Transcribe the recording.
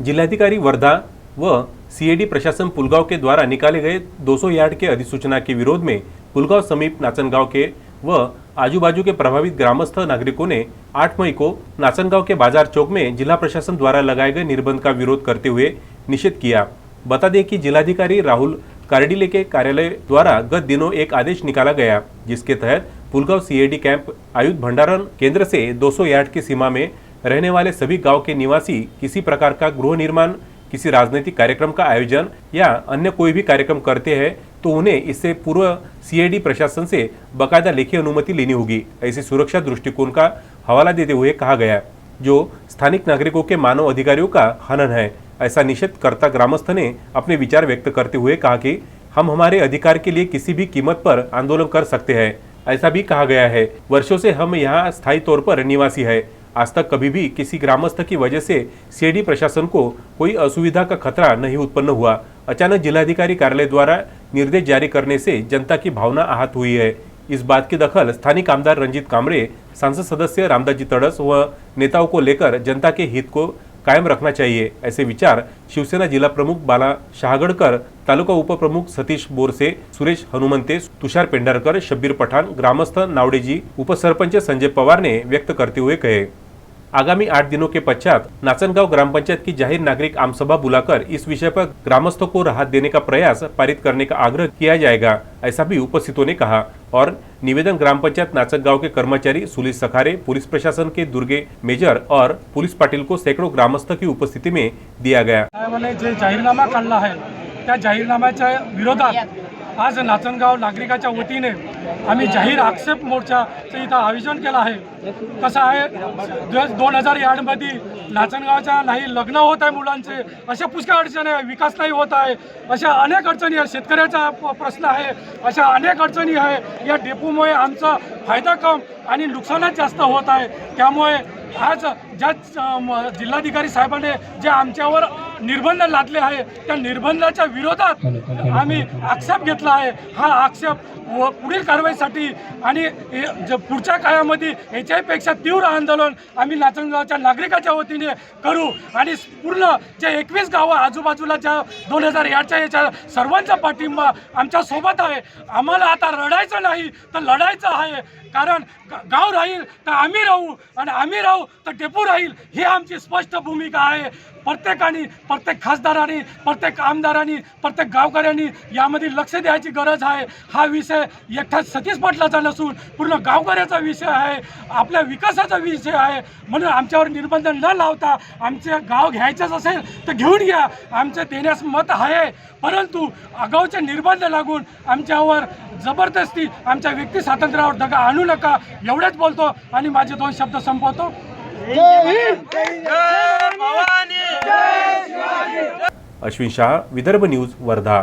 जिलाधिकारी वर्धा व सीएडी प्रशासन पुलगांव के द्वारा निकाले गए 200 यार्ड के अधिसूचना के विरोध में पुलगांव समीप नाचनगांव के व आजू बाजू के प्रभावित ग्रामस्थ नागरिकों ने 8 मई को नाचनगांव के बाज़ार चौक में जिला प्रशासन द्वारा लगाए गए निर्बंध का विरोध करते हुए निषेध किया। बता दें कि जिलाधिकारी राहुल कार्डिले के कार्यालय द्वारा गत दिनों एक आदेश निकाला गया, जिसके तहत पुलगांव सीएडी कैंप, आयुध भंडारण केंद्र से 200 यार्ड की सीमा में रहने वाले सभी गाँव के निवासी किसी प्रकार का गृह निर्माण, किसी राजनीतिक कार्यक्रम का आयोजन या अन्य कोई भी कार्यक्रम करते हैं तो उन्हें इससे पूर्व सीएडी प्रशासन से बकायदा लेखी अनुमति लेनी होगी, ऐसे सुरक्षा दृष्टिकोण का हवाला देते हुए कहा गया, जो स्थानिक नागरिकों के मानव अधिकारियों का हनन है। ऐसा निषेध करता ग्रामस्थ ने अपने विचार व्यक्त करते हुए कहा कि हम हमारे अधिकार के लिए किसी भी कीमत पर आंदोलन कर सकते हैं, ऐसा भी कहा गया है। वर्षों से हम यहाँ स्थायी तौर पर निवासी है। आज तक कभी भी किसी ग्रामस्थ की वजह से सीएडी प्रशासन को कोई असुविधा का खतरा नहीं उत्पन्न हुआ। अचानक जिलाधिकारी कार्यालय द्वारा निर्देश जारी करने से जनता की भावना आहत हुई है। इस बात की दखल स्थानीय आमदार रंजीत कामरे सांसद सदस्य रामदासजी तड़स व नेताओं को लेकर जनता के हित को कायम रखना चाहिए। ऐसे विचार शिवसेना जिला प्रमुख बाला शहागडकर तालुका उपप्रमुख सतीश बोरसे, सुरेश हनुमंते, तुषार पेंडारकर शब्बीर पठान, ग्रामस्थ नावडेजी उपसरपंच संजय पवार ने व्यक्त करते हुए कहे। आगामी आठ दिनों के पश्चात नाचनगांव ग्राम पंचायत की जाहिर नागरिक आमसभा बुलाकर इस विषय पर ग्रामस्थों को राहत देने का प्रयास पारित करने का आग्रह किया जाएगा ऐसा भी उपस्थितों ने कहा। और निवेदन ग्राम पंचायत नाचनगांव के कर्मचारी सुनील सखारे पुलिस प्रशासन के दुर्गे मेजर और पुलिस पाटिल को सैकड़ों ग्रामस्थ की उपस्थिति में दिया गया। साहेबांनी जे जाहीरनामा काढला आहे त्या जाहीरनाम्याच्या विरोधात आज नाचनगाव नागरिकाच्या वतीने आम्ही जाहीर आक्षेप मोर्चाचं इथं आयोजन केलं आहे. कसं आहे? दोन हजार यार्डमध्ये नाचनगावच्या नाही लग्न होत आहे मुलांचे अशा पुष्कळ अडचणी आहे विकास नाही होत आहे अशा अनेक अडचणी आहे शेतकऱ्याचा प- प्रश्न आहे अशा अनेक अडचणी आहे. या डेपोमुळे आमचा फायदा कम आणि नुकसानच जास्त होत आहे. त्यामुळे आज ज्या जिल्हाधिकारी साहेबांनी जे आमच्यावर निर्बंध लादले आहे त्या निर्बंधाच्या विरोधात आम्ही आक्षेप घेतला आहे. हा आक्षेप व पुढील कारवाईसाठी आणि ज- पुढच्या काळामध्ये याच्यापेक्षा तीव्र आंदोलन आम्ही नाचनगावच्या नागरिकाच्या वतीने करू आणि पूर्ण जे एकवीस गावं आजूबाजूला ज्या दोन हजार याच्या याच्या सर्वांचा पाठिंबा आमच्यासोबत आहे. आम्हाला आता रडायचं नाही तर लढायचं आहे. कारण गाव राहील तर आम्ही राहू आणि आम्ही राहू तर डेपू राहील. ही आमची स्पष्ट भूमिका आहे. प्रत्येकाने प्रत्येक खासदारांनी प्रत्येक आमदारांनी प्रत्येक गावकऱ्यांनी यामध्ये लक्ष द्यायची गरज आहे. हा विषय एकटा सतीश पाटलाचा नसून पूर्ण गावकऱ्याचा विषय आहे. आपल्या विकासाचा विषय आहे. म्हणून आमच्यावर निर्बंध न लावता आमचे गाव घ्यायचंच असेल तर घेऊन घ्या आमचं देण्यास मत आहे. परंतु आगाऊचे निर्बंध लागून आमच्यावर जबरदस्ती आमच्या व्यक्ती स्वातंत्र्यावर दगा आणू नका. एवढेच बोलतो आणि माझे दोन शब्द संपवतो. अश्विन शाह विदर्भ न्यूज वर्धा.